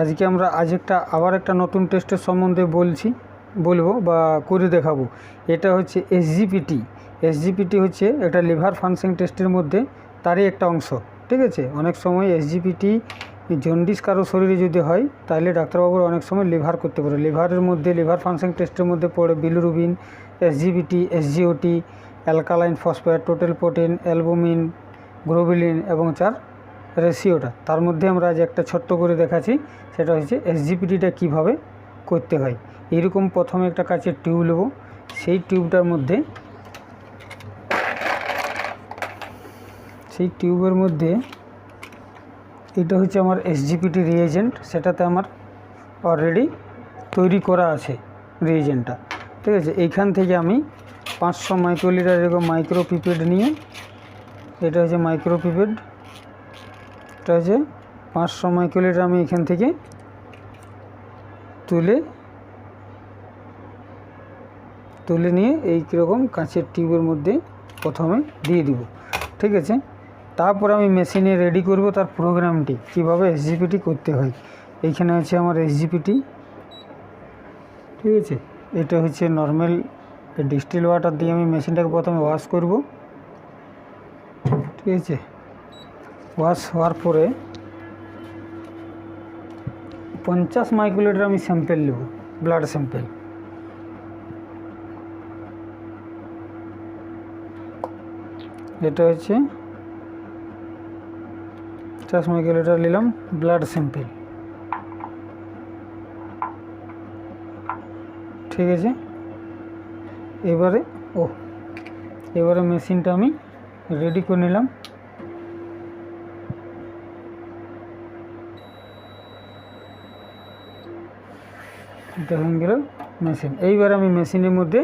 আজকে আমরা আজ একটা আবার একটা নতুন টেস্টের সম্বন্ধে বলছি, বলব বা করে দেখাবো। এটা হচ্ছে এসজিপিটি এসজিপিটি হচ্ছে একটা লিভার ফাংশন টেস্টের মধ্যে তারই একটা অংশ, ঠিক আছে? অনেক সময় এসজিপিটি জন্ডিস কারও শরীরে যদি হয়, তাহলে ডাক্তারবাবুর অনেক সময় লিভার করতে পারে। লিভারের মধ্যে, লিভার ফাংশন টেস্টের মধ্যে পড়ে bilirubin SGPT SGOT alkaline phosphate, total protein, albumin globulin এবং চার রেশিওটা। তার মধ্যে আমরা আজ একটা ছোট্ট করে দেখাচ্ছি, সেটা হচ্ছে এসজিপিটিটা কীভাবে করতে হয়। এরকম প্রথমে একটা কাচের টিউব নেব। সেই টিউবটার মধ্যে, সেই টিউবের মধ্যে এটা হচ্ছে আমার এসজিপিটি রিয়েজেন্ট সেটাতে আমার অলরেডি তৈরি করা আছে রিয়েজেন্টটা ঠিক আছে? এইখান থেকে আমি পাঁচশো মাইক্রোলিটার এরকম মাইক্রো পিপেড নিয়ে, এটা হচ্ছে মাইক্রো পিপেড এটা হচ্ছে পাঁচশো মাইক্রোলিটার আমি এখান থেকে তুলে তুলে নিয়ে এই কীরকম কাঁচের টিউবের মধ্যে প্রথমে দিয়ে দিব। ঠিক আছে? তারপর আমি মেশিনে রেডি করব তার প্রোগ্রামটি, কীভাবে এসজিপিটি করতে হয়। এইখানে আছে আমার এসজিপিটি ঠিক আছে? এটা হচ্ছে নর্মাল ডিস্টিল ওয়াটার দিয়ে আমি মেশিনটাকে প্রথমে ওয়াশ করব। ঠিক আছে? ওয়াশ হওয়ার পরে পঞ্চাশ মাইক্রোলিটার আমি স্যাম্পেল নেব, ব্লাড স্যাম্পেল। এটা হচ্ছে পঞ্চাশ মাইক্রোলিটার নিলাম ব্লাড স্যাম্পেল। ঠিক আছে? এবারে ও এবারে মেশিনটা আমি রেডি করে নিলাম। হয়ে গেল মেশিন এইবার আমি মেশিনের মধ্যে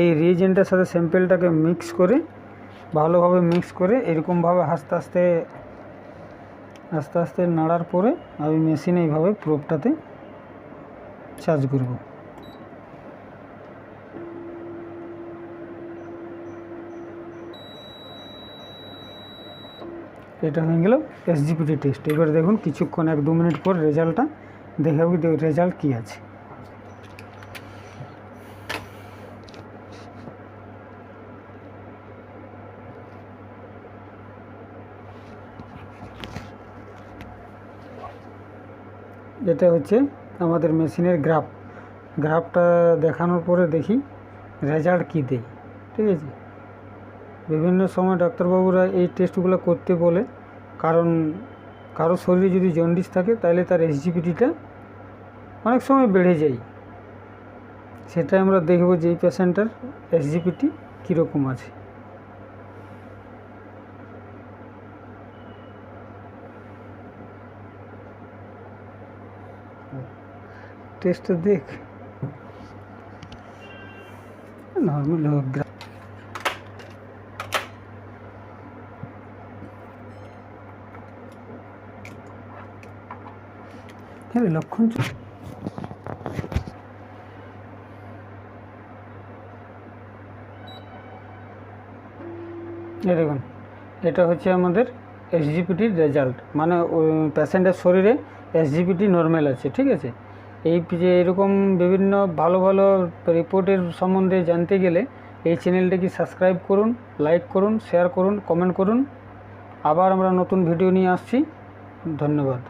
এই রিয়েজেন্টের সাথে স্যাম্পেলটাকে মিক্স করে, ভালোভাবে মিক্স করে, এরকমভাবে আস্তে আস্তে আস্তে আস্তে নাড়ার পরে আমি মেশিনে এইভাবে প্রোপটাতে চার্জ করব। এটা হয়ে গেল এসজিপিটি টেস্ট এবার দেখুন, কিছুক্ষণ এক দু মিনিট পর রেজাল্টটা দেখাবো রেজাল্ট কী আছে। এটা হচ্ছে আমাদের মেশিনের গ্রাফ। গ্রাফটা দেখানোর পরে দেখি রেজাল্ট কী দেয়, ঠিক আছে? বিভিন্ন সময় ডাক্তারবাবুরা এই টেস্টগুলো করতে বলে, কারণ কারও শরীরে যদি জন্ডিস থাকে তাহলে তার এসজিপিটিটা অনেক সময় বেড়ে যায়। সেটা আমরা দেখব যে এই পেশেন্টের এসজিপিটি কীরকম আছে। টেস্টটা দেখ। নর্মাল হ্যাঁ লক্ষণ দেখুন, এটা হচ্ছে আমাদের এসজিপিটির রেজাল্ট মানে পেশেন্টের শরীরে এসজিপিটি নর্মাল আছে, ঠিক আছে? এই যে এরকম বিভিন্ন ভালো ভালো রিপোর্টের সম্বন্ধে জানতে গেলে এই চ্যানেলটাকে সাবস্ক্রাইব করুন, লাইক করুন, শেয়ার করুন, কমেন্ট করুন। আবার আমরা নতুন ভিডিও নিয়ে আসছি। ধন্যবাদ।